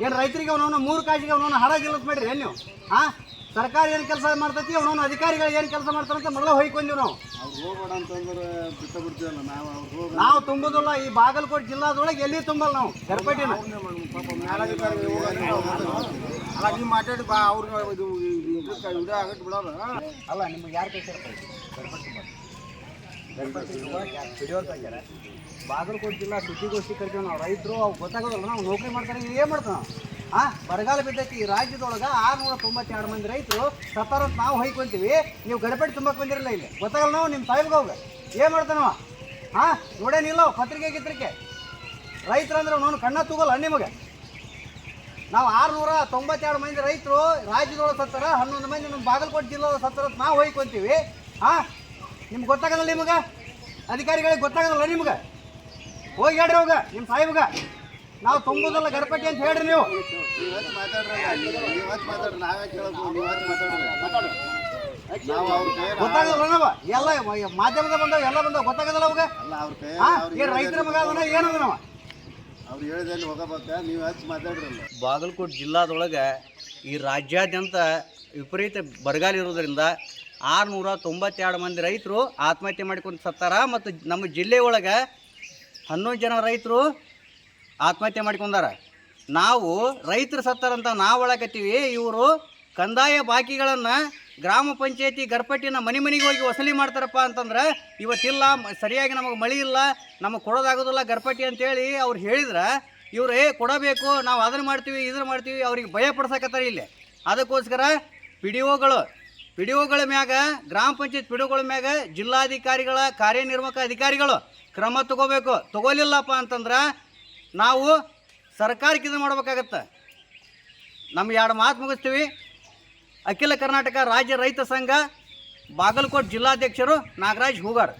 ಏನು ರೈತರಿಗೆ ಅವನವನ ಮೂರು ಕಾಜಿಗೆ ಅವನವನ ಹರಾಜಿಲ್ಲ ಮಾಡ್ರಿ ಏನು ನೀವು ಹಾ ಸರ್ಕಾರ ಏನು ಕೆಲಸ ಮಾಡ್ತೈತಿ ಅವನವನ ಅಧಿಕಾರಿಗಳು ಏನು ಕೆಲಸ ಮಾಡ್ತಾರಂತ ಮೊದಲು ಹೊಯ್ಕೊಂಡ್ವಿ ನಾವು ನಾವು ಅವ್ರು ಹೋಗ ನಾವು ತುಂಬುದಿಲ್ಲ ಈ ಬಾಗಲಕೋಟೆ ಜಿಲ್ಲಾದೊಳಗೆ ಎಲ್ಲಿ ತುಂಬಲ್ಲ ನಾವು ನೀವು ಮಾತಾಡಿ ಬಾ ಅವ್ರಿಗೆ ಅಲ್ಲ ನಿಮ್ಗೆ ಯಾರು ಕೈ ಹಿಡಿಯೋರ್ತಾಗ್ಯಾರ ಬಾಗಲಕೋಟೆ ಜಿಲ್ಲಾ ಸುದ್ದಿಗೋಷ್ಠಿ ಕರಿತೀವಿ ನಾವು ರೈತರು, ಅವ್ರು ಗೊತ್ತಾಗೋದಲ್ಲ ನಾವು ನೌಕರಿ ಮಾಡ್ತಾರೆ ಏನು ಮಾಡ್ತಾವೆ ಹಾ ಹಾಂ ಬರಗಾಲ ಬಿದ್ದೈತಿ, ಈ ರಾಜ್ಯದೊಳಗೆ ಆರುನೂರ ತೊಂಬತ್ತೆರಡು ಮಂದಿ ರೈತರು ಸತ್ತಾರ ನಾವು ಹೊಯ್ಕೊಂತೀವಿ, ನೀವು ಗಡಪಟ್ಟಿ ತುಂಬಕ್ಕೆ ಬಂದಿರಲ್ಲ ಇಲ್ಲಿ. ಗೊತ್ತಾಗಲ್ಲ ನಾವು ನಿಮ್ಮ ಸಾಯಿಬ್ಗೆ ಹೋಗ. ಏನು ಮಾಡ್ತಾನವ ಹಾಂ ನೋಡೇನಿಲ್ಲ ಪತ್ರಿಕೆ ಗಿತ್ರಿಕೆ. ರೈತರಂದ್ರೆ ನಾನು ಕಣ್ಣ ತೂಗಲ್ಲ ನಿಮಗೆ. ನಾವು ಆರುನೂರ ತೊಂಬತ್ತೆರಡು ಮಂದಿ ರೈತರು ರಾಜ್ಯದೊಳಗೆ ಸತ್ತಾರ, ಹನ್ನೊಂದು ಮಂದಿ ನಮ್ಮ ಬಾಗಲಕೋಟೆ ಜಿಲ್ಲೆ ಸತ್ತಾರ ನಾವು ಹೊಯ್ಕೊಂತೀವಿ. ಹಾಂ ನಿಮ್ಗೆ ಗೊತ್ತಾಗಲ್ಲ ನಿಮಗೆ? ಅಧಿಕಾರಿಗಳಿಗೆ ಗೊತ್ತಾಗಲ್ಲ ನಿಮ್ಗೆ? ಹೋಗಿ ಹೇಳ್ರಿ ಅವಾಗ ನಿಮ್ಮ ಸಾಹೇಬ್ಗ. ನಾವು ತುಂಬುದಲ್ಲ ಗಣಪತಿ ಅಂತ ಹೇಳ್ರಿ ನೀವು. ಗೊತ್ತಾಗಲ್ಲ ನಾವು ಎಲ್ಲ ಮಾಧ್ಯಮದ ಬಂದವ, ಎಲ್ಲ ಬಂದವ, ಗೊತ್ತಾಗದಲ್ಲ ಅವಾಗ? ಏನು ರೈತರ ಮಗ ಅದನ್ನ ಏನದ ನಾವ ಅವ್ರು ಹೇಳಿದಲ್ಲಿ ಹೋಗಬೇಕ ನೀವು ಹಚ್ಚಿ ಮಾತಾಡ್ರಲ್ಲ ಬಾಗಲಕೋಟೆ ಜಿಲ್ಲಾದೊಳಗೆ ಈ ರಾಜ್ಯಾದ್ಯಂತ ವಿಪರೀತ ಬರಗಾಲ ಇರೋದ್ರಿಂದ ಆರುನೂರ ತೊಂಬತ್ತೆರಡು ಮಂದಿ ರೈತರು ಆತ್ಮಹತ್ಯೆ ಮಾಡ್ಕೊಂಡು ಸತ್ತಾರ ಮತ್ತು ನಮ್ಮ ಜಿಲ್ಲೆ ಒಳಗೆ ಹನ್ನೊಂದು ಜನ ರೈತರು ಆತ್ಮಹತ್ಯೆ ಮಾಡ್ಕೊಂಡಾರ. ನಾವು ರೈತರು ಸತ್ತಾರಂತ ನಾವು ಒಳಕತ್ತೀವಿ. ಇವರು ಕಂದಾಯ ಬಾಕಿಗಳನ್ನು ಗ್ರಾಮ ಪಂಚಾಯತಿ ಗರ್ಪಟ್ಟಿನ ಮನೆ ಮನೆಗೆ ಹೋಗಿ ವಸೂಲಿ ಮಾಡ್ತಾರಪ್ಪ ಅಂತಂದ್ರೆ ಇವತ್ತಿಲ್ಲ, ಸರಿಯಾಗಿ ನಮಗೆ ಮಳೆ ಇಲ್ಲ, ನಮಗೆ ಕೊಡೋದಾಗೋದಿಲ್ಲ ಗರ್ಪಟ್ಟಿ ಅಂತೇಳಿ ಅವ್ರು ಹೇಳಿದ್ರೆ, ಇವರು ಏ ಕೊಡಬೇಕು, ನಾವು ಅದನ್ನು ಮಾಡ್ತೀವಿ ಇದನ್ನು ಮಾಡ್ತೀವಿ, ಅವ್ರಿಗೆ ಭಯ ಪಡ್ಸಕತ್ತಾರೆ ಇಲ್ಲಿ. ಅದಕ್ಕೋಸ್ಕರ ಪಿ ಡಿ ಒಗಳು ಪಿ ಡಿ ಒಗಳ ಮ್ಯಾಗ ಗ್ರಾಮ ಪಂಚಾಯತ್ ಪಿ ಡಿ ಒಗಳ ಮ್ಯಾಗ ಜಿಲ್ಲಾಧಿಕಾರಿಗಳ, ಕಾರ್ಯನಿರ್ವಾಹಕ ಅಧಿಕಾರಿಗಳು ಕ್ರಮ ತಗೋಬೇಕು. ತಗೋಲಿಲ್ಲಪ್ಪ ಅಂತಂದ್ರೆ ನಾವು ಸರ್ಕಾರಕ್ಕೆ ಇದು ಮಾಡ್ಬೇಕಾಗತ್ತೆ. ನಮ್ಮ ಎರಡು ಮಾತು ಮುಗಿಸ್ತೀವಿ. ಅಖಿಲ ಕರ್ನಾಟಕ ರಾಜ್ಯ ರೈತ ಸಂಘ ಬಾಗಲಕೋಟೆ ಜಿಲ್ಲಾಧ್ಯಕ್ಷರು ನಾಗರಾಜ್ ಹೂಗಾರ್.